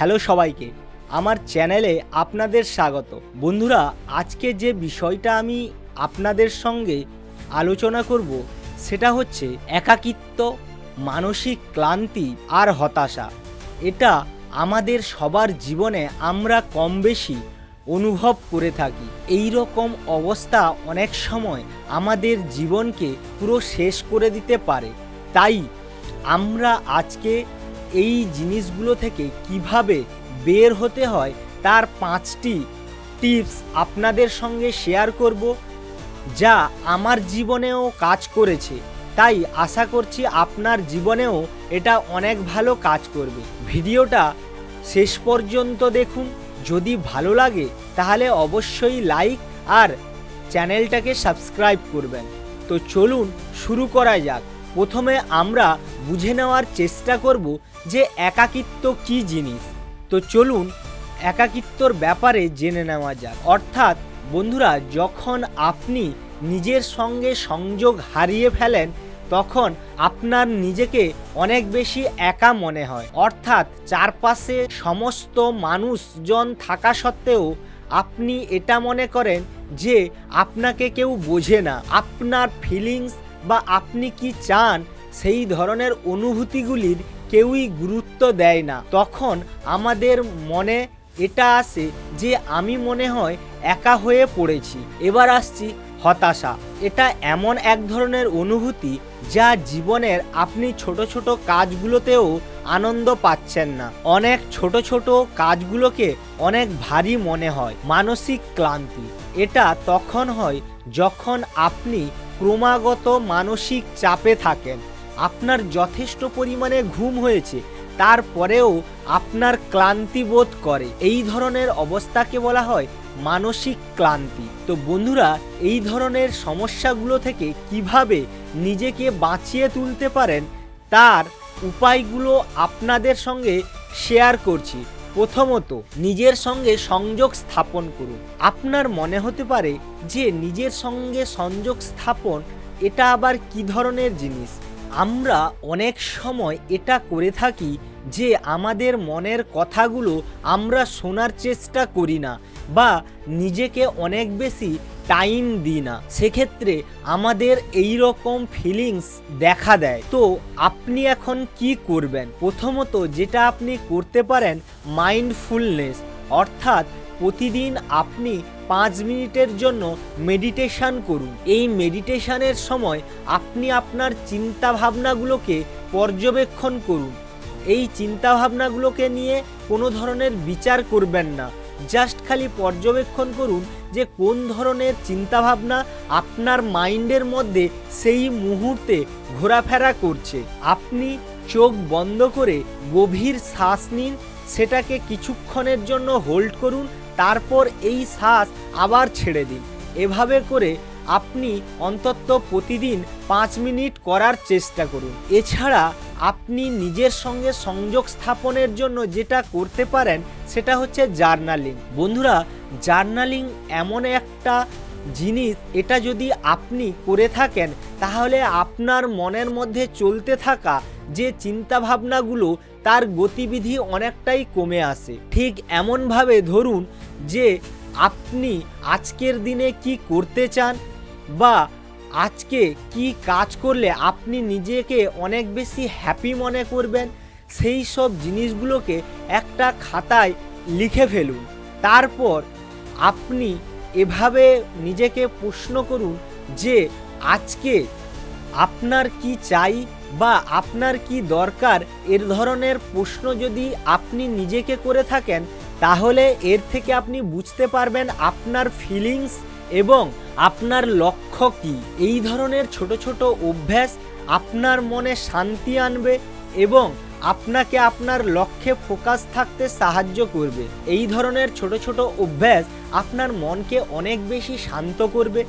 Hello সবাইকে, আমার চ্যানেলে আপনাদের স্বাগত। বন্ধুরা, আজকে যে বিষয়টা আমি আপনাদের সঙ্গে আলোচনা করব, সেটা হচ্ছে একাকিত্ব, মানসিক ক্লান্তি আর হতাশা। এটা আমাদের সবার জীবনে আমরা কম বেশি অনুভব করে থাকি। এই রকম অবস্থা অনেক সময় আমাদের জীবনকে পুরো শেষ করে দিতে পারে। তাই আমরা আজকে এই জিনিসগুলো থেকে কীভাবে বের হতে হয়, তার পাঁচটি টিপস আপনাদের সঙ্গে শেয়ার করব যা আমার জীবনেও কাজ করেছে। তাই আশা করছি আপনার জীবনেও এটা অনেক ভালো কাজ করবে। ভিডিওটা শেষ পর্যন্ত দেখুন। যদি ভালো লাগে, তাহলে অবশ্যই লাইক আর চ্যানেলটাকে সাবস্ক্রাইব করবেন। তো চলুন, শুরু করা যাক। প্রথমে আমরা বুঝে নেওয়ার চেষ্টা করব যে একাকিত্ব কী জিনিস। তো চলুন একাকিত্বর ব্যাপারে জেনে নেওয়া যাক। অর্থাৎ বন্ধুরা, যখন আপনি নিজের সঙ্গে সংযোগ হারিয়ে ফেলেন, তখন আপনার নিজেকে অনেক বেশি একা মনে হয়। অর্থাৎ চারপাশে সমস্ত মানুষজন থাকা সত্ত্বেও আপনি এটা মনে করেন যে আপনাকে কেউ বোঝে না। আপনার ফিলিংস বা আপনি কি চান সেই ধরনের অনুভূতিগুলির কেউই গুরুত্ব দেয় না। তখন আমাদের মনে এটা আসে যে আমি মনে হয় একা হয়ে পড়েছি। এবার আসছি হতাশা। এটা এমন এক ধরনের অনুভূতি যা জীবনের আপনি ছোট ছোট কাজগুলোতেও আনন্দ পাচ্ছেন না। অনেক ছোট ছোট কাজগুলোকে অনেক ভারী মনে হয়, মানসিক ক্লান্তি। এটা তখন হয় যখন আপনি ক্রমাগত মানসিক চাপে থাকেন। আপনার যথেষ্ট পরিমাণে ঘুম হয়েছে, তারপরেও আপনার ক্লান্তি বোধ করে। এই ধরনের অবস্থাকে বলা হয় মানসিক ক্লান্তি। তো বন্ধুরা, এই ধরনের সমস্যাগুলো থেকে কীভাবে নিজেকে বাঁচিয়ে তুলতে পারেন, তার উপায়গুলো আপনাদের সঙ্গে শেয়ার করছি। প্রথমত নিজের সঙ্গে সংযোগ স্থাপন করুন। আপনার মনে হতে পারে যে নিজের সঙ্গে সংযোগ স্থাপন এটা আবার কি ধরনের জিনিস? আমরা অনেক সময় এটা করে থাকি যে আমাদের মনের কথাগুলো আমরা শোনার চেষ্টা করি না বা নিজেকে অনেক বেশি টাইম দিই না। সেক্ষেত্রে আমাদের এই রকম ফিলিংস দেখা দেয়। তো আপনি এখন কি করবেন? প্রথমত যেটা আপনি করতে পারেন মাইন্ডফুলনেস অর্থাৎ প্রতিদিন আপনি পাঁচ মিনিটের জন্য মেডিটেশান করুন। এই মেডিটেশানের সময় আপনি আপনার চিন্তা ভাবনাগুলোকে পর্যবেক্ষণ করুন। এই চিন্তা ভাবনাগুলোকে নিয়ে কোনো ধরনের বিচার করবেন না। জাস্ট খালি পর্যবেক্ষণ করুন যে কোন ধরনের চিন্তাভাবনা আপনার মাইন্ডের মধ্যে সেই মুহূর্তে ঘোরাফেরা করছে। আপনি চোখ বন্ধ করে গভীর শ্বাস নিন, সেটাকে কিছুক্ষণের জন্য হোল্ড করুন, তারপর এই শ্বাস আবার ছেড়ে দিন। এভাবে করে আপনি অন্তত প্রতিদিন পাঁচ মিনিট করার চেষ্টা করুন। এছাড়া আপনি নিজের সঙ্গে সংযোগ স্থাপনের জন্য যেটা করতে পারেন, সেটা হচ্ছে জার্নালিং। বন্ধুরা, জার্নালিং এমন একটা জিনিস, এটা যদি আপনি করে থাকেন, তাহলে আপনার মনের মধ্যে চলতে থাকা যে চিন্তা ভাবনাগুলো তার গতিবিধি অনেকটাই কমে আসে। ঠিক এমনভাবে ধরুন যে আপনি আজকের দিনে কি করতে চান বা আজকে কি কাজ করলে আপনি নিজেকে অনেক বেশি হ্যাপি মনে করবেন? সেই সব জিনিসগুলোকে একটা খাতায় লিখে ফেলুন। তারপর আপনি এভাবে নিজেকে প্রশ্ন করুন যে, আজকে আপনার কি চাই বা আপনার কি দরকার? এর ধরনের প্রশ্ন যদি আপনি নিজেকে করে থাকেন তাহলে এর থেকে আপনি বুঝতে পারবেন আপনার ফিলিংস এবং আপনার লক্ষ্য কি। এই ধরনের ছোট ছোট অভ্যাস আপনার মনে শান্তি আনবে এবং আপনাকে আপনার লক্ষ্যে ফোকাস থাকতে সাহায্য করবে। এই ধরনের ছোট ছোট অভ্যাস আপনার মনকে অনেক বেশি শান্ত করবে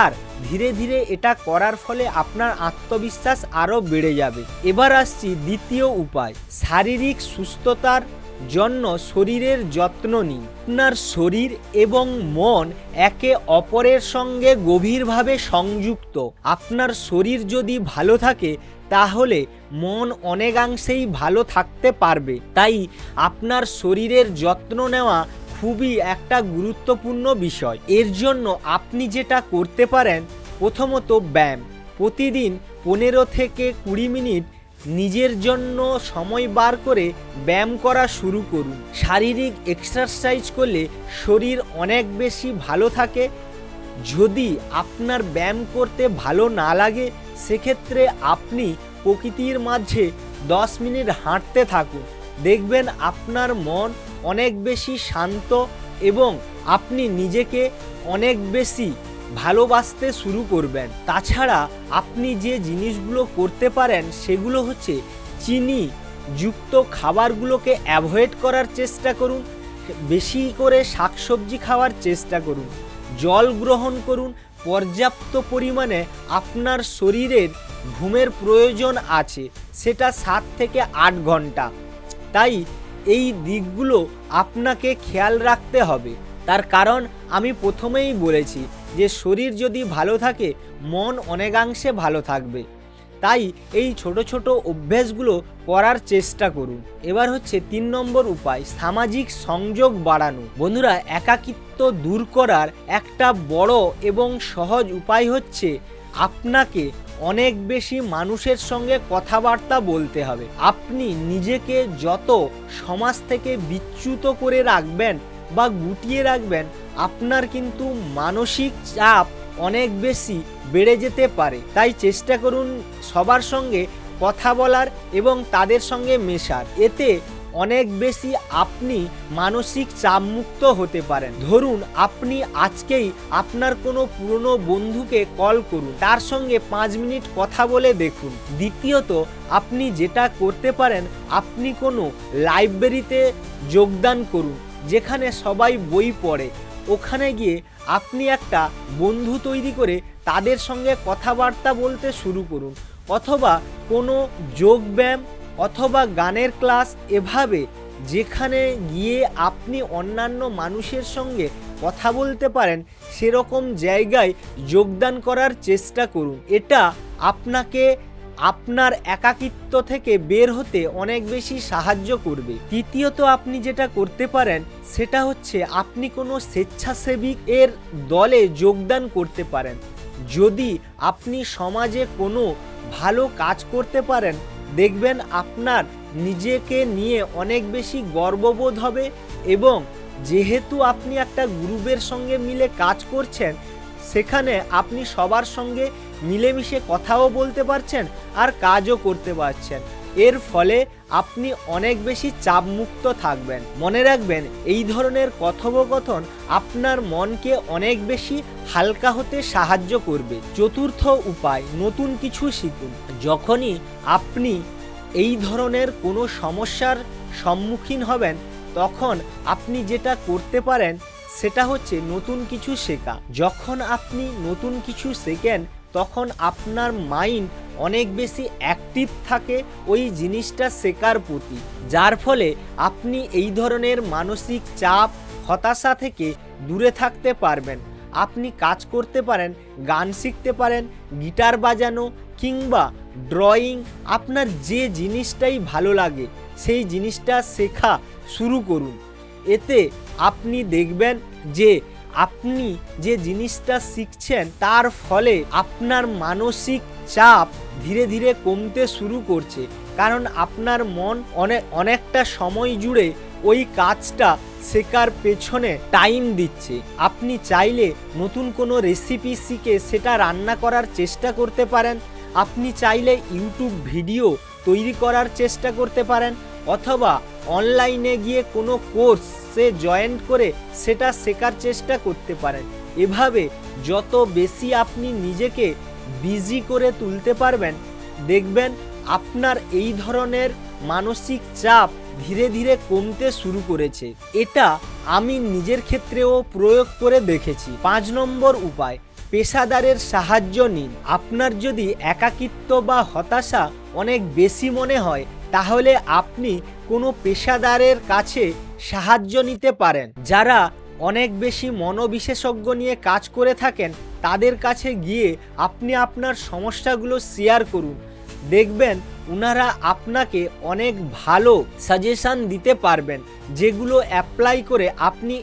আর ধীরে ধীরে এটা করার ফলে আপনার আত্মবিশ্বাস আরও বেড়ে যাবে। এবার আসছি দ্বিতীয় উপায়, শারীরিক সুস্থতার জন্য শরীরের যত্ন নিন। আপনার শরীর এবং মন একে অপরের সঙ্গে গভীরভাবে সংযুক্ত। আপনার শরীর যদি ভালো থাকে, তাহলে মন অনেকাংশেই ভালো থাকতে পারবে। তাই আপনার শরীরের যত্ন নেওয়া খুবই একটা গুরুত্বপূর্ণ বিষয়। এর জন্য আপনি যেটা করতে পারেন, প্রথমত ব্যায়াম। প্রতিদিন পনেরো থেকে কুড়ি মিনিট নিজের জন্য সময় বার করে ব্যায়াম করা শুরু করুন। শারীরিক এক্সারসাইজ করলে শরীর অনেক বেশি ভালো থাকে। যদি আপনার ব্যায়াম করতে ভালো না লাগে, সেক্ষেত্রে আপনি প্রকৃতির মাঝে দশ মিনিট হাঁটতে থাকুন। দেখবেন আপনার মন অনেক বেশি শান্ত এবং আপনি নিজেকে অনেক বেশি ভালোবাসতে শুরু করবেন। তাছাড়া আপনি যে জিনিসগুলো করতে পারেন, সেগুলো হচ্ছে চিনি যুক্ত খাবারগুলোকে অ্যাভয়েড করার চেষ্টা করুন। বেশি করে শাকসবজি খাওয়ার চেষ্টা করুন। জল গ্রহণ করুন। পর্যাপ্ত পরিমাণে আপনার শরীরের ঘুমের প্রয়োজন আছে, সেটা সাত থেকে আট ঘণ্টা। তাই এই দিকগুলো আপনাকে খেয়াল রাখতে হবে। তার কারণ আমি প্রথমেই বলেছি যে শরীর যদি ভালো থাকে, মন অনেকাংশে ভালো থাকবে। তাই এই ছোট ছোট অভ্যেসগুলো করার চেষ্টা করুন। এবার হচ্ছে তিন নম্বর উপায়, সামাজিক সংযোগ বাড়ানো। বন্ধুরা, একাকিত্ব দূর করার একটা বড় এবং সহজ উপায় হচ্ছে আপনাকে অনেক বেশি মানুষের সঙ্গে কথাবার্তা বলতে হবে। আপনি নিজেকে যত সমাজ থেকে বিচ্যুত করে রাখবেন বা গুটিয়ে রাখবেন আপনার কিন্তু মানসিক চাপ অনেক বেশি বেড়ে যেতে পারে। তাই চেষ্টা করুন সবার সঙ্গে কথা বলার এবং তাদের সঙ্গে মেশার। এতে অনেক বেশি আপনি মানসিক চাপমুক্ত হতে পারেন। ধরুন, আপনি আজকেই আপনার কোনো পুরনো বন্ধুকে কল করুন। তার সঙ্গে পাঁচ মিনিট কথা বলে দেখুন। দ্বিতীয়ত, আপনি যেটা করতে পারেন, আপনি কোনো লাইব্রেরিতে যোগদান করুন, যেখানে সবাই বই পড়ে। ওখানে গিয়ে আপনি একটা বন্ধু তৈরি করে তাদের সঙ্গে কথাবার্তা বলতে শুরু করুন। অথবা কোনো যোগব্যায়াম অথবা গানের ক্লাস এভাবে যেখানে গিয়ে আপনি অন্যান্য মানুষের সঙ্গে কথা বলতে পারেন, সেরকম জায়গায় যোগদান করার চেষ্টা করুন। এটা আপনাকে আপনার একাকিত্ব থেকে বের হতে অনেক বেশি সাহায্য করবে। তৃতীয়ত, আপনি যেটা করতে পারেন, সেটা হচ্ছে আপনি কোনো স্বেচ্ছাসেবী এর দলে যোগদান করতে পারেন। যদি আপনি সমাজে কোনো ভালো কাজ করতে পারেন, দেখবেন আপনার নিজেকে নিয়ে অনেক বেশি গর্ববোধ হবে এবং যেহেতু আপনি একটা গ্রুপের সঙ্গে মিলে কাজ করছেন সেখানে আপনি সবার সঙ্গে মিলেমিশে কথাও বলতে পারছেন আর কাজও করতে পারছেন। এর ফলে আপনি অনেক বেশি চাপমুক্ত থাকবেন। মনে রাখবেন, এই ধরনের কথোপকথন আপনার মনকে অনেক বেশি হালকা হতে সাহায্য করবে। চতুর্থ উপায়, নতুন কিছু শিখুন। যখনই আপনি এই ধরনের কোনো সমস্যার সম্মুখীন হবেন, তখন আপনি যেটা করতে পারেন সেটা হচ্ছে নতুন কিছু শেখা। যখন আপনি নতুন কিছু শেখেন, তখন আপনার মাইন্ড অনেক বেশি অ্যাক্টিভ থাকে ওই জিনিসটা শেখার প্রতি। যার ফলে আপনি এই ধরনের মানসিক চাপ, হতাশা থেকে দূরে থাকতে পারবেন। আপনি কাজ করতে পারেন, গান শিখতে পারেন, গিটার বাজানো কিংবা ড্রয়িং আপনার যে জিনিসটাই ভালো লাগে, সেই জিনিসটা শেখা শুরু করুন। এতে আপনি দেখবেন যে আপনি যে জিনিসটা শিখছেন, তার ফলে আপনার মানসিক চাপ ধীরে ধীরে কমতে শুরু করছে। কারণ আপনার মন অনেক অনেকটা সময় জুড়ে ওই কাজটা শেখার পেছনে টাইম দিচ্ছে। আপনি চাইলে নতুন কোনো রেসিপি শিখে সেটা রান্না করার চেষ্টা করতে পারেন। আপনি চাইলে ইউটিউব ভিডিও তৈরি করার চেষ্টা করতে পারেন। অথবা অনলাইনে গিয়ে কোনো কোর্সে জয়েন করে সেটা শেখার চেষ্টা করতে পারেন। এভাবে যত বেশি আপনি নিজেকে বিজি করে তুলতে পারবেন, দেখবেন আপনার এই ধরনের মানসিক চাপ ধীরে ধীরে কমতে শুরু করেছে। এটা আমি নিজের ক্ষেত্রেও প্রয়োগ করে দেখেছি। পাঁচ নম্বর উপায়, পেশাদারের সাহায্য নিন। আপনার যদি একাকিত্ব বা হতাশা অনেক বেশি মনে হয় তাহলে আপনি কোনো পেশাদারের কাছে সাহায্য নিতে পারেন। যারা অনেক বেশি মনোবিশেষজ্ঞ নিয়ে কাজ করে থাকেন, তাদের কাছে গিয়ে আপনি আপনার সমস্যাগুলো শেয়ার করুন। দেখবেন ওনারা আপনাকে অনেক ভালো সাজেশান দিতে পারবেন, যেগুলো অ্যাপ্লাই করে আপনি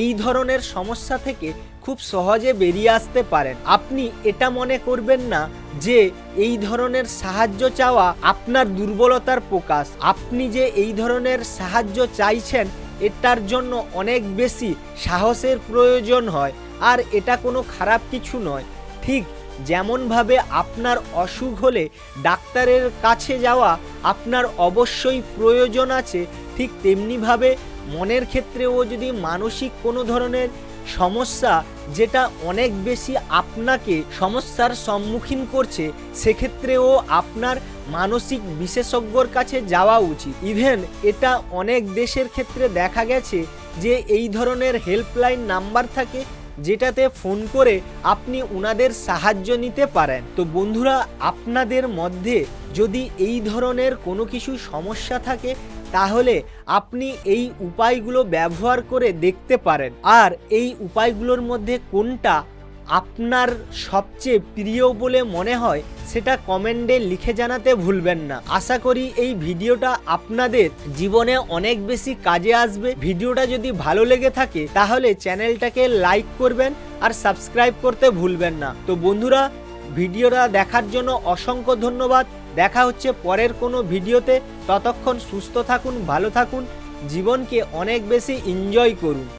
এই ধরনের সমস্যা থেকে খুব সহজে বেরিয়ে আসতে পারেন। আপনি এটা মনে করবেন না যে এই ধরনের সাহায্য চাওয়া আপনার দুর্বলতার প্রকাশ। আপনি যে এই ধরনের সাহায্য চাইছেন, এটার জন্য অনেক বেশি সাহসের প্রয়োজন হয়। আর এটা কোনো খারাপ কিছু নয়। ঠিক যেমনভাবে আপনার অসুখ হলে ডাক্তারের কাছে যাওয়া আপনার অবশ্যই প্রয়োজন আছে, ঠিক তেমনিভাবে মনের ক্ষেত্রেও যদি মানসিক কোনো ধরনের সমস্যা যেটা অনেক বেশি আপনাকে সমস্যার সম্মুখীন করছে, সেক্ষেত্রেও আপনার মানসিক বিশেষজ্ঞর কাছে যাওয়া উচিত। ইভেন এটা অনেক দেশের ক্ষেত্রে দেখা গেছে যে এই ধরনের হেল্পলাইন নাম্বার থাকে যেটাতে ফোন করে আপনি ওনাদের সাহায্য নিতে পারেন। তো বন্ধুরা, আপনাদের মধ্যে যদি এই ধরনের কোনো কিছু সমস্যা থাকে তাহলে আপনি এই উপায়গুলো ব্যবহার করে দেখতে পারেন। আর এই উপায়গুলোর মধ্যে কোনটা আপনার সবচেয়ে প্রিয় বলে মনে হয়, সেটা কমেন্টে লিখে জানাতে ভুলবেন না। আশা করি এই ভিডিওটা আপনাদের জীবনে অনেক বেশি কাজে আসবে। ভিডিওটা যদি ভালো লেগে থাকে, তাহলে চ্যানেলটাকে লাইক করবেন আর সাবস্ক্রাইব করতে ভুলবেন না। তো বন্ধুরা, ভিডিওটা দেখার জন্য অসংখ্য ধন্যবাদ। দেখা হচ্ছে পরের কোনো ভিডিওতে। ততক্ষণ সুস্থ থাকুন, ভালো থাকুন, জীবনকে অনেক বেশি এনজয় করুন।